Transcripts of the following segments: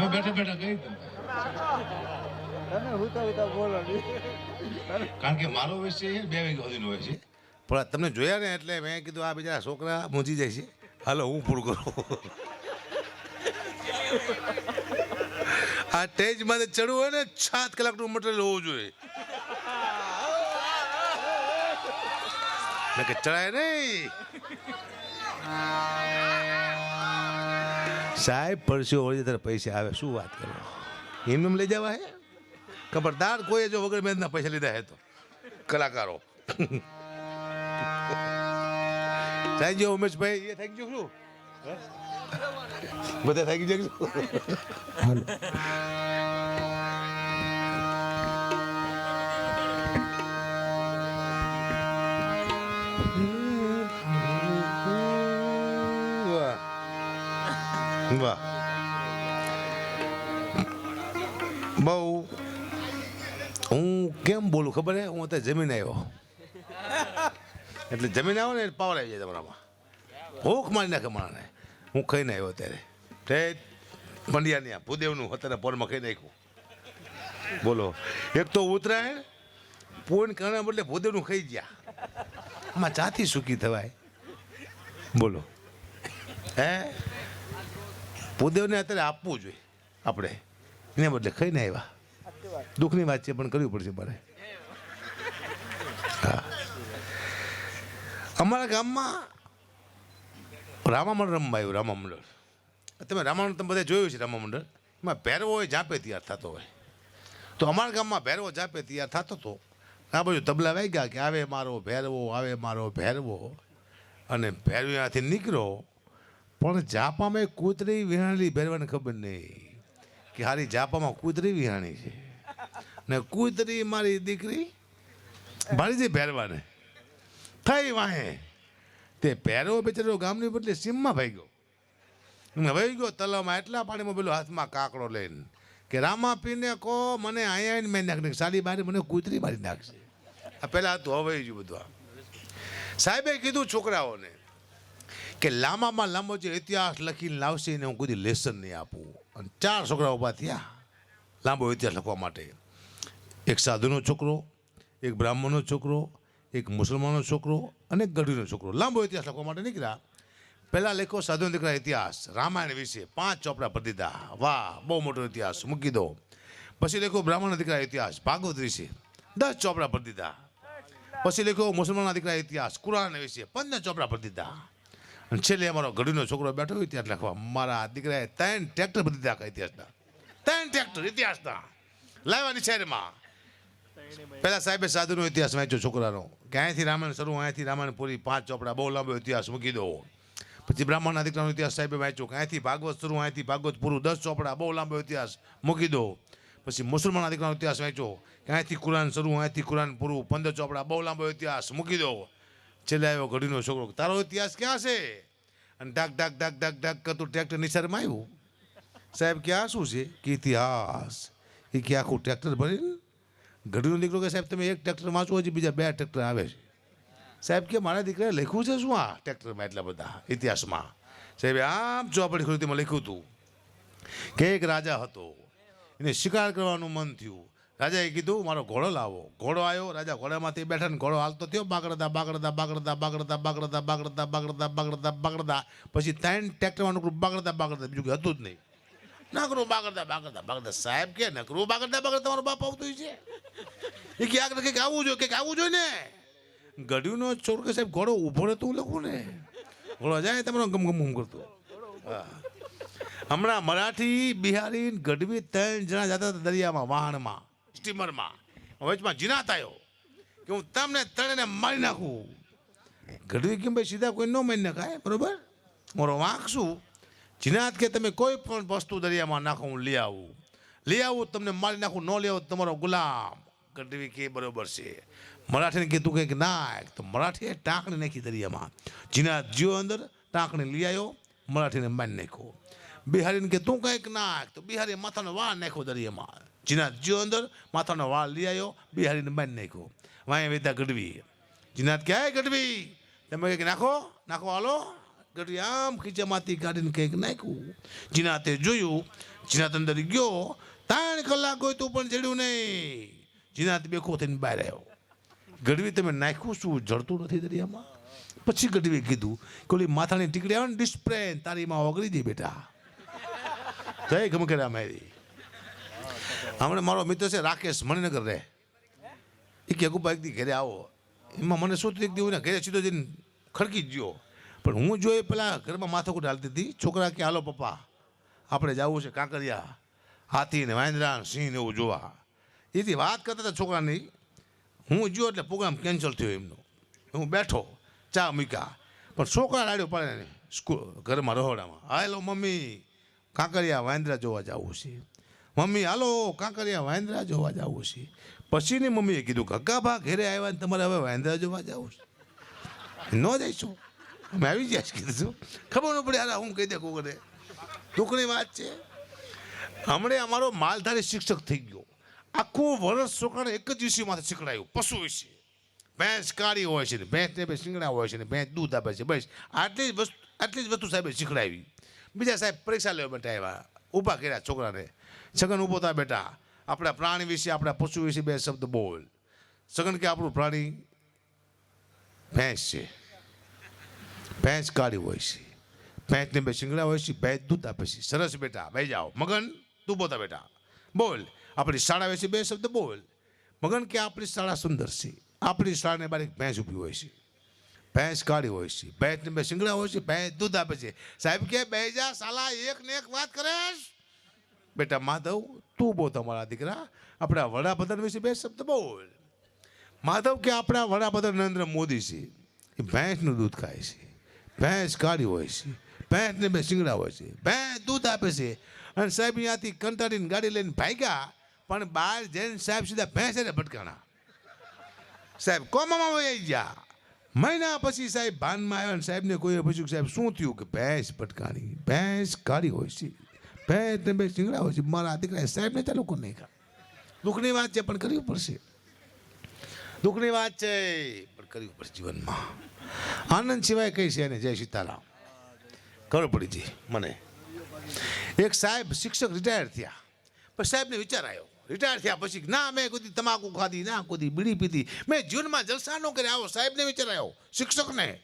અમે બેઠા બેઠા કહી દઉં. હુતા હુતા બોલો કારણ કે મારો વિષય બે વાગ્યા સુધીનો હોય છે. પણ તમને જોયા ને એટલે મેં કીધું આ બીજા છોકરા મૂંઝી જાય છે. હાલો હું પૂરું કરું. આ સ્ટેજમાં ચડવું હોય ને સાત કલાકનું મટીરિયલ હોવું જોઈએ. કે ચડાય નહીં. સાહેબ, પરસ્યો વળી ત્યારે પૈસા આવે, શું વાત કરો? એમ એમ લઈ જવા હે? ખબરદાર કોઈએ જો વગર મહેનતના પૈસા લીધા હે તો. કલાકારો. Thank you Umeshbhai. એ થેન્ક યુ શું? બધા થેન્ક યુ વાહ કેમ બોલું? ખબર હે? હું અત્યારે જમીન આવ્યો. એટલે જમીન આવો ને પાવર આવી જાય તમારામાં. ભૂખ મારી નાખે મારાને હું ખાઈને આવ્યો અત્યારે. તે પંડ્યાની આ ભૂદેવનું અત્યારે પોરમાં ખાઈ નાખ્યું. બોલો. એક તો ઉત્તરાયણ પૂર્ણ કરણા બદલે ભૂદેવનું ખાઈ ગયા. આમાં ચાથી સુખી થવાય? બોલો. હે? ભૂદેવને અત્યારે આપવું જોઈએ. આપણે. એને બદલે ખાઈને આવ્યા. દુઃખની વાત છે, પણ કરવી પડશે મારે. અમારા ગામમાં રામામંડળ રમવા આવ્યું, રામામંડળ. તમે રામા તમે બધા જોયું છે રામામંડળ? એમાં ભેરવો હોય જાપે તૈયાર થતો હોય. તો અમારા ગામમાં ભેરવો જાપે તૈયાર થતો હતો આ બાજુ તબલા વાઈ ગયા કે આવે મારો ભેરવો, આવે મારો ભેરવો. અને ભેરવ્યાથી નીકળ્યો પણ જાપામાં કૂતરી વિહાણી, ભેરવાને ખબર નહીં. કે હારી જાપામાં કૂતરી વિહાણી છે. ને કૂતરી મારી દીકરી ભારી જઈ ભેરવાને થઈ વાહે. તે પહેરો બિચારો ગામની બદલે સીમમાં ભાઈ ગયો. ને વહી ગયો તલાવમાં એટલા પાણીમાં પેલો હાથમાં કાકડો લઈને કે રામા પીને કહો, મને અહીંયા આવીને મેં નાખી સાડી બારી મને કૂતરી મારી નાખશે. આ પહેલાં હતું, હવે ગયું બધું આ સાહેબે કીધું છોકરાઓને કે લાંબામાં લાંબો જે ઇતિહાસ લખીને લાવશે એને હું કોઈ લેસન નહીં આપું. અને ચાર છોકરા ઊભા થયા, લાંબો ઇતિહાસ લખવા માટે. એક સાધુનો છોકરો, એક બ્રાહ્મણનો છોકરો, એક મુસલમાનનો છોકરો અને એક ગઢવીનો છોકરો. લાંબો ઇતિહાસ લખવા માટે નીકળ્યા. પહેલાં લેખો સાધુનો દીકરા ઇતિહાસ, રામાયણ વિશે પાંચ ચોપડા ભરી દીધા વાહ, બહુ મોટો ઇતિહાસ. મૂકી દો. પછી લેખો બ્રાહ્મણના દીકરા ઇતિહાસ, ભાગવત વિશે દસ ચોપડા ભરી દીધા પછી લેખો મુસલમાનના દીકરા ઇતિહાસ, કુરાન વિશે પંદર ચોપડા ભરી દીધા અને છેલ્લે અમારો ગઢીનો છોકરો બેઠો ઇતિહાસ લખવા, મારા દીકરાએ ત્રણ ટ્રેક્ટર ભરી દીધા ઇતિહાસના. ત્રણ ટ્રેક્ટર ઇતિહાસના. લાવવાની શહેરમાં પહેલા સાહેબે સાધુનો ઇતિહાસ વાંચ્યો છોકરાનો, કે અહીંયાથી રામાયણ શરૂ અહીંયાથી રામાયણ પૂરી, પાંચ ચોપડા, બહુ લાંબો ઇતિહાસ મૂકી દો. પછી બ્રાહ્મણના દીકરાનો ઇતિહાસ સાહેબે વાંચ્યો કે અહીંયાથી ભાગવત શરૂ અહીંયાથી ભાગવત પૂરું દસ ચોપડા, બહુ લાંબો ઇતિહાસ મૂકી દો. પછી મુસલમાનના દીકરાનો ઇતિહાસ વાંચ્યો કે અહીંયાથી કુરાન શરૂ અહીંયાથી કુરાન પૂરું, પંદર ચોપડા, બહુ લાંબો ઇતિહાસ મૂકી દો. છેલ્લે આવ્યો ઘડીનો છોકરો તારો ઇતિહાસ ક્યાં છે? અને ઢાક ઢાક ઢાક ઢાક ઢાક કરતું ટ્રેક્ટર નિશાળમાં આવ્યું. સાહેબ કે આ શું છે? કે ઇતિહાસ? એ કે આખું ટ્રેક્ટર ભરીને ઘડીનો દીકરો કે સાહેબ, તમે એક ટ્રેક્ટર વાંચો હજી બીજા બે ટ્રેક્ટર આવે છે. સાહેબ કે મારા દીકરાએ લખ્યું છે શું આ ટ્રેક્ટરમાં એટલા બધા ઇતિહાસમાં? સાહેબે, આમ ચોપડી ખોલી તેમાં લખ્યું હતું કે એક રાજા હતો, એને શિકાર કરવાનું મન થયું. રાજાએ કીધું, મારો ઘોડો લાવો. ઘોડો આવ્યો રાજા ઘોડામાંથી બેઠા ને ઘોડો હાલતો થયો બાગડતા બાગડતા બાગડતા બાગડતા બાગડતા બાગડતા બાગડતા બાગડતા બાગડતા પછી ત્રણ ટ્રેક્ટરમાં નકરું બાગડતા બાગડતા બીજું હતું જ નહીં. નકરું બાગડતા બાગડતા બાગડતા. સાહેબ કે, નકરું બાગડતા બાગડતા તમારો બાપ આવતું છે. એ ક્યાંક ને કંઈક આવવું જોઈએ, કંઈક આવવું જોઈએ ને. ગઢીનો છોડ કે સાહેબ, ઘોડો ઊભો રહે તો હું લખું ને. ઘોડો જાય તમારો ગમ ગમ ગમ કરતો. હમણાં મરાઠી, બિહારી ગઢવી ત્રણ જણા જતા હતા દરિયામાં વાહણમાં સ્ટીમરમાં. વચમાં જીનાત આવ્યો કે હું તમને ત્રણેને મારી નાખું. ગઢવી કેમ ભાઈ સીધા કોઈ ન મારી નાખાય, બરોબર? મારો વાંક શું? જીનાત કે તમે કોઈ પણ વસ્તુ દરિયામાં નાખો, હું લઈ આવું. લઈ આવું, તમને મારી નાખું, ન લઈ આવું, તમારો ગુલામ. ગઢવી કે બરોબર છે. મરાઠીને કીધું કંઈક ના તો મરાઠીએ ટાંકણી નાખી દરિયામાં. જીનાત જીઓ અંદર, ટાંકણી લઈ આવ્યો, મરાઠીને મારી નાખ્યો. બિહારીને કે, તું કંઈક નાખ તો બિહારી માથાનો વાળ નાખ્યો દરિયામાં. જીનાત જીઓ અંદર, માથાનો વાળ લઈ આવ્યો, બિહારીને મારી નાખ્યો. વાંય વેતા ગઢવી. જીનાત કે ગઢવી, તમે કંઈક નાખો? નાખો, હાલો. ગઢવી આમ ખીચામાંથી કાઢીને કંઈક નાખ્યું. જીનાતે જોયું જીનાત અંદર ગયો, ત્રણ કલાક હોય તો પણ જડ્યું નહીં. જીનાત બેખો થઈને બહાર આવ્યો. ગઢવી તમે નાખ્યું શું? જડતું નથી દરિયામાં? પછી ગઢવી કીધું કે ઓલી માથાની ટીકડી આવે ને ડિસ્પ્રેન તારીમાં ઓગળી દે બેટા. જય ગમકેરા મારી. હમણાં મારો મિત્ર છે રાકેશ, મણિનગર રહે. એ કે, અગુપા, એક દી ઘરે આવો. એમાં મને શું એક દી હું ઘરે સીધો જઈને ખડકી જ ગયો. પણ હું જો એ પેલા ઘરમાં માથાકૂટ હાલતી હતી, છોકરા કે, હાલો પપ્પા, આપણે જવું છે કાંકરિયા, હાથી ને વાંદરા સિંહ ને એવું જોવા. એથી વાત કરતા હતા છોકરાની, હું જો એટલે પ્રોગ્રામ કેન્સલ થયો એમનો. હું બેઠો, ચા મૂક્યા. પણ છોકરા રાડ્યો પડે ને સ્કૂલ ઘરમાં રહોડામાં હાલો મમ્મી, કાંકરિયા, વાંદરા જોવા જવું છે. મમ્મી, હાલો, કાંકરિયા, વાંદરા જોવા જવું છે. પછીની મમ્મીએ કીધું ગગાભા ઘેરે આવ્યા ને તમારે હવે વાંદરા જોવા જવું છે. ન જઈશું. અમે આવી જાય કીધું છું ખબર ન પડે યાર હું કહી દે કોકને દુઃખની વાત છે, હમણે અમારો માલધારી શિક્ષક થઈ ગયો. આખું વર્ષ છોકરાને એક જ વિષયમાંથી શીખડાયું, પશુ વિશે. ભેંસ કાળી હોય છે ને ભેંસને બે શિંગડા હોય છે ને, ભેંસ દૂધ આપે છે, બસ. આટલી જ વસ્તુ, આટલી જ વસ્તુ સાહેબે શીખડાવી. બીજા સાહેબ પરીક્ષા લેવા બેઠા આવ્યા, ઊભા કર્યા છોકરાને. સગન ઊભો થા બેટા, આપણા પ્રાણી વિશે, આપણા પશુ વિશે બે શબ્દ બોલ. સગન કે આપણું પ્રાણી ભેંસ છે. ભેંસ કાળી હોય છે. ભેંસને બે શિંગડા હોય છે, ભેંસ દૂધ આપે છે. સરસ બેટા ભાઈ જાઓ. મગન, તું બોતા બેટા. બોલ. આપણી શાળા વિશે બે શબ્દ બોલ. મગન, કે આપણી શાળા સુંદર છે? આપણી શાળાને બાર એક ભેંસ ઊભી હોય છે. ભેંસ કાળી હોય છે. ભેંસને બે શિંગડા હોય છે, ભેંસ દૂધ આપે છે. સાહેબ કે, બે જા, સાલા એક ને એક વાત કરેશ. બેટા, માધવ, તું બો તમારા દીકરા. આપણા વડાપ્રધાન વિશે બે શબ્દ બોલ. માધવ કે, આપણા વડાપ્રધાન નરેન્દ્ર મોદી છે. એ ભેંસનું દૂધ ખાય છે. ભેંસ કાળી હોય છે, ભેંસને બે શિંગડા હોય છે, ભેંસ દૂધ આપે છે. અને સાહેબ અહીંયાથી કંટાળીને ગાડી લઈને ભાગ્યા, પણ બહાર જઈને સાહેબ સીધા ભેંસ એને ભટકાણા. સાહેબ કોમામાં વહી ગયા. મહિના પછી સાહેબ ભાનમાં આવ્યા અને સાહેબને કોઈએ પૂછ્યું સાહેબ, શું થયું કે ભેંસ ભટકાણી? ભેંસ કાળી હોય છે ભેંસ ને બે શિંગડા હોય છે. મારા દીકરા સાહેબને ચાલુ નહીં ખા દુઃખની વાત છે, પણ કરવી પડશે. દુઃખની વાત છે, પણ કરવી પડશે જીવનમાં. આનંદ સિવાય કઈ છે એને જય સીતારામ. ખબર પડી છે મને. એક સાહેબ શિક્ષક રિટાયર થયા. પણ સાહેબને વિચાર આવ્યો. રિટાયર થયા પછી, ના, મેં કુદી તમાકુ ખાધી, ના, કુદી બીડી પીધી. મેં જીવનમાં જલસા ન કર્યા. આવો સાહેબને વિચાર આવ્યો. શિક્ષકને.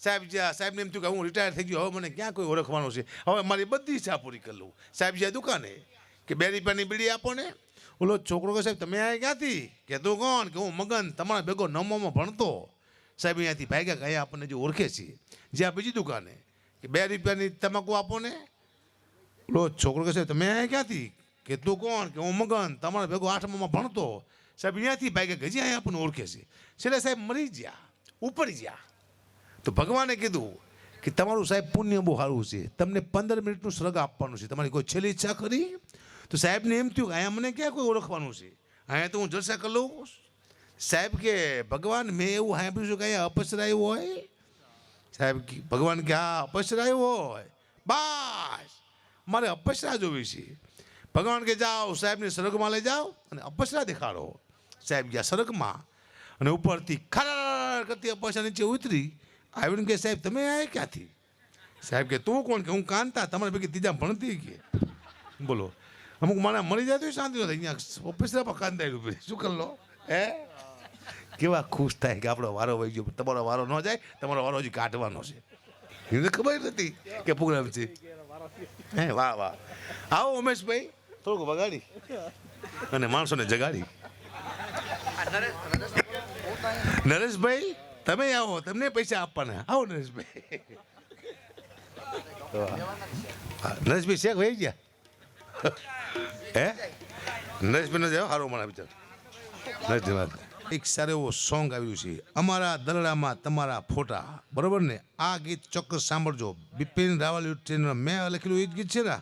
સાહેબ સાહેબને એમ થયું કે હું રિટાયર થઈ ગયો. હવે મને ક્યાં કોઈ ઓળખવાનું છે? હવે મારી બધી ઈચ્છા પૂરી કરી લઉં. સાહેબ જ્યાં દુકાને કે બે રૂપિયાની બીડી આપો ને. ઓલો છોકરો કે સાહેબ, તમે આ ક્યાંથી? કે, તું કોણ? કે, હું મગન. તમારા ભેગો નમોમાં ભણતો. સાહેબ, અહીંયાથી ભાગ્યા ગયા આપણને જે ઓળખે છે જ્યાં બીજી દુકાને, કે બે રૂપિયાની તમાકુ આપો ને. લો, છોકરો કે સાહેબ, તમે અહીંયા ક્યાંથી? કે તું કોણ? કે હું મગન? તમારા ભેગો આઠમામાં ભણતો. સાહેબ, અહીંયાથી ભાગ્યા હજી અહીંયા આપણને ઓળખે છે. છેલ્લે સાહેબ મરી ગયા, ઉપર ગયા. તો ભગવાને કીધું કે તમારું સાહેબ પુણ્ય બહુ સારું છે. તમને પંદર મિનિટનું સ્વર્ગ આપવાનું છે. તમારી કોઈ છેલ્લી ઈચ્છા ખરી? તો સાહેબને એમ થયું કે અહીંયા મને ક્યાં કોઈ ઓળખવાનું છે? અહીંયા તો હું જલસા કરી? લઉં સાહેબ કે ભગવાન, મેં એવું સાંભળ્યું છું કે અહીંયા અપસરાયું હોય? સાહેબ ભગવાન કે, હા અપસરાયું હોય. બસ. મારે અપસરા જોવી છે. ભગવાન કે, જાઓ, સાહેબને સરગમાં લઈ જાઓ અને અપસરા દેખાડો. સાહેબ ગયા સરગમાં અને ઉપરથી ખરાર કરતી અપસરા નીચે ઉતરી. આવીને કે, સાહેબ, તમે આ ક્યાંથી? સાહેબ કે, તું કોણ? કે, હું કાંતા. તમારે ભેગી ત્રીજા ભણતી કે. બોલો. અમુક માણસ મળી જાય તો શાંતિ નથી અહીંયા ઓફિસરા પર રૂપે. શું કરી લો હે? કેવા ખુશ થાય કે આપણો વારો વહી ગયો? તમારો વારો ન જાય, તમારો વારો હજી કાઢવાનો છે. એને ખબર નથી કે પ્રોગ્રામ છે. હે, વાહ વાહ. આવો ઉમેશભાઈ, થોડુંક વગાડી. અને માણસોને જગાડી. નરેશભાઈ, તમે આવો, તમને પૈસા આપવાના. આવો નરેશભાઈ. નરેશભાઈ શેખ વહી ગયા? હે? નરેશભાઈ નો જાઓ સારું મળે નરેશભાઈ વાત. એક સારો એવો સોંગ આવ્યું છે. અમારા દલડામાં તમારા ફોટા. બરોબર ને? આ ગીત ચોક્કસ સાંભળજો. બિપિન રાવલ ટ્રેનર મેં લખેલું એ જ ગીત છે ને?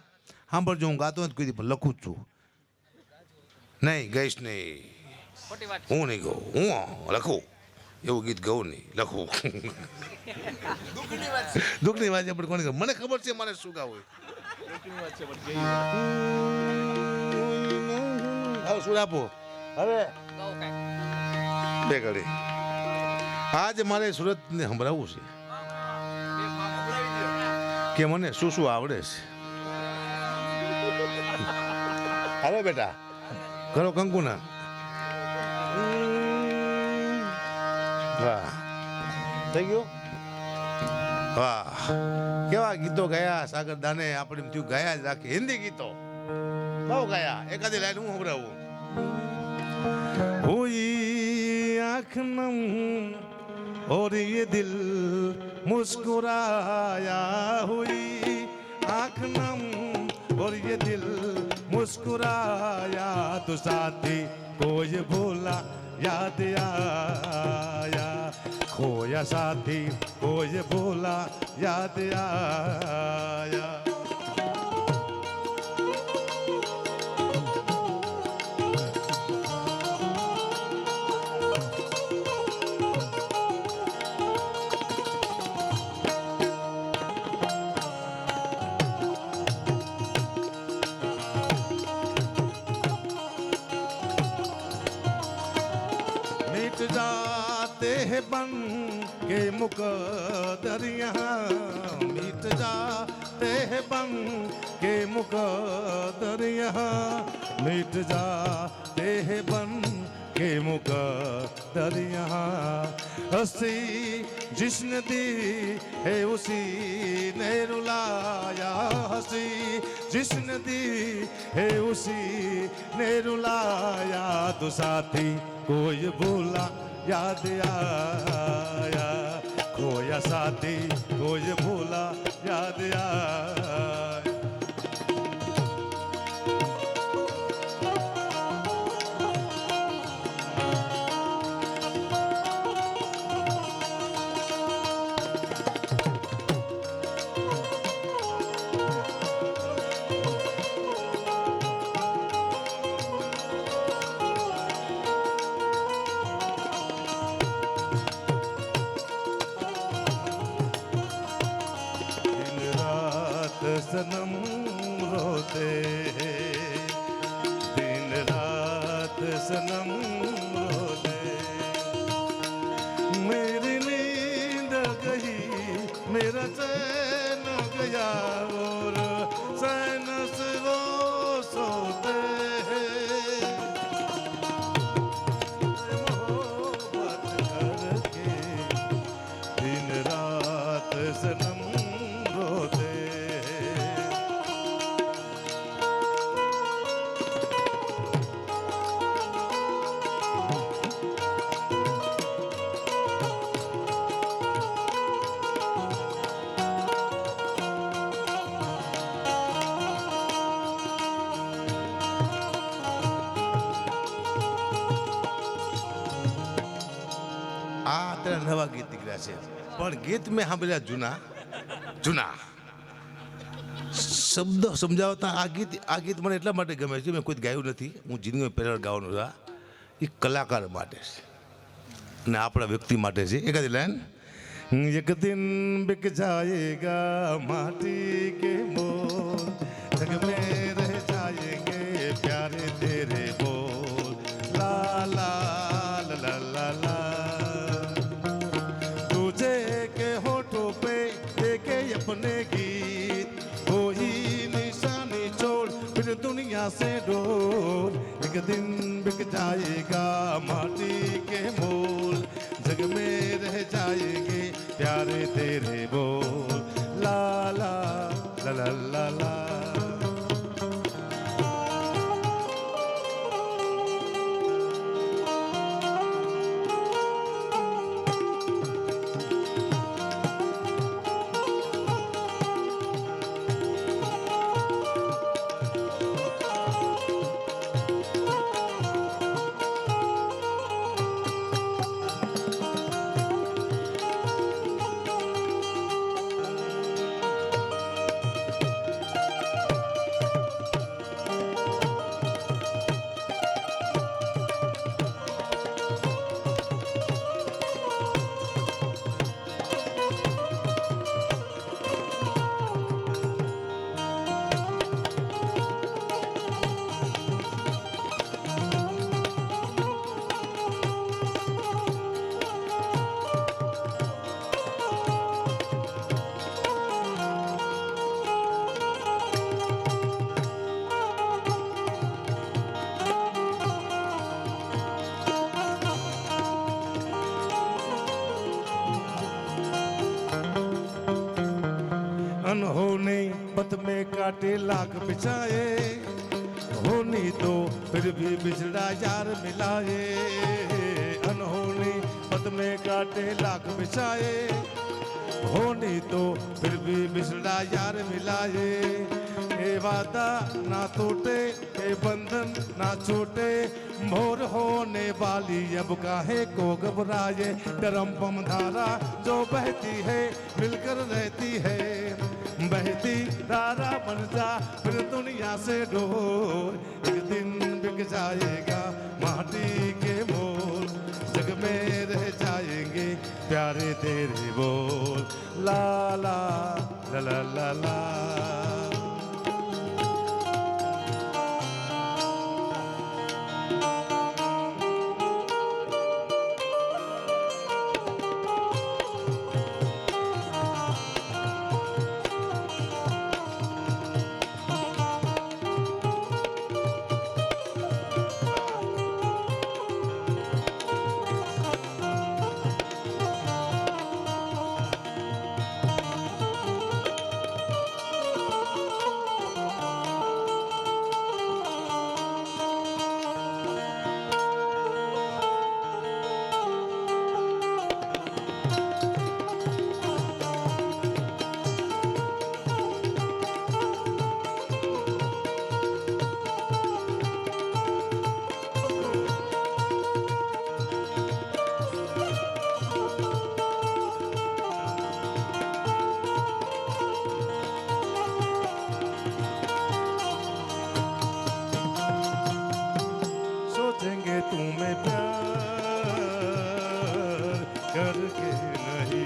સાંભળજો હું ગાતો નથી કોઈ પણ લખું જ છું. નહીં ગઈશ નહીં. હું નહીં ગઉં. હું લખું. એવું ગીત ગઉં નહીં લખું. દુઃખની વાત છે પણ કોને મને ખબર છે મારે શું ગાવું શું આપો. હવે બે ઘડી. આજે મારે સુરતને સંભળાવવું છે. કે મને શું શું આવડે છે. હાલો બેટા કરો કંકુના. વાહ. થઈ ગયું? વાહ. કેવા ગીતો ગાયા સાગર દાને, આપણે થયું ગાયા જ રાખી હિન્દી ગીતો. બહુ ગાયા. એકાદી લાઈન હું સંભળાવું? हुई आँख नम और ये दिल मुस्कुराया हुई। आँख नम, और ये दिल मुस्कुराया। तो साथी कोई भूला याद आया। खोया साथी कोई भूला याद आया। के मुकदरिया मिट जाते हैं बन के मुकदरिया मिट जाते हैं बन के मुकदरिया हसी, जिसने दी है, उसी ने रुलाया, हँसी, जिसने दी है, उसी ने रुलाया तो साथी कोई भूला याद आया। खोया साथी कोई भूला याद आया આ અત્યારે નવા ગીત નીકળ્યા છે. પણ ગીત મેં સાંભળ્યા જૂના. જૂના. શબ્દ સમજાવતા આ ગીત આ ગીત મને એટલા માટે ગમે છે, મેં કોઈ ગાયું નથી. હું જિંદગીમાં પહેલા ગાવાનું છું એ કલાકાર માટે છે. અને આપણા વ્યક્તિ માટે છે. એકાદી લાઈન. એક દિન બિક જાયેગા માટી કે મોલ देखे अपने गीत कोई निशानी छोड़ फिर दुनिया से डोर एक दिन बिक जाएगा माटी के मोल जग में रह जाएंगे प्यारे तेरे बोल ला ला ला ला ला ला काटे लाख बिछाए। होनी तो फिर भी बिछड़ा यार मिलाए। अनहोनी पथ में काटे लाख बिछाए। होनी तो फिर भी बिछड़ा यार मिलाए। ए वादा ना टूटे, ए बंधन ना छूटे। मोर होने वाली अब काहे को घबराए? धर्म पम धारा जो बहती है, मिलकर रहती है। बहती धारा बन जा फिर दुनिया से डोर एक दिन बिक जाएगा माटी के बोल जग में रह जाएँगे प्यारे तेरे बोल। ला ला ला ला ला ला। करके नहीं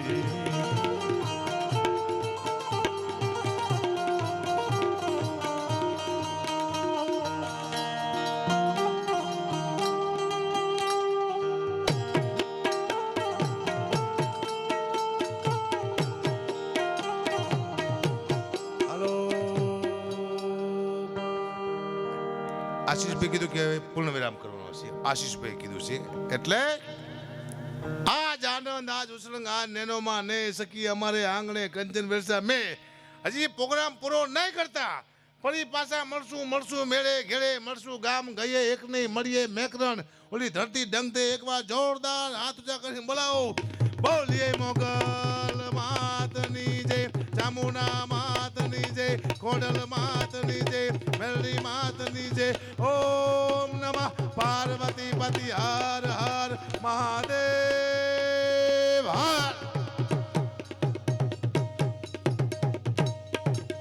हेलो આશીષભાઈ કીધું કે હવે પૂર્ણ વિરામ કરવાનો છે આશીષભાઈ કીધું છે એટલે આજ આનંદ આજ આ નેનોમાં ને સકી અમારે આંગણે કંચન વેરસા. મેં હજી પ્રોગ્રામ પૂરો નહીં કરતા. ફરી પાછા મળશું મળશું, મેળે ઘેડે મળશું, ગામ ગઈએ, એક નહીં મળીએ, મેકરણ. ઓલી ધરતી ડંગતે એકવાર જોરદાર હાથ ઊંચા કરીને બોલાવો. બોલીએ મોગલ માતની જય ચામુના માતની જય, ખોડલ માતની જય, મેલડી માતની જય. ઓમ નમઃ પાર્વતી પતિ હર હર મહાદેવ.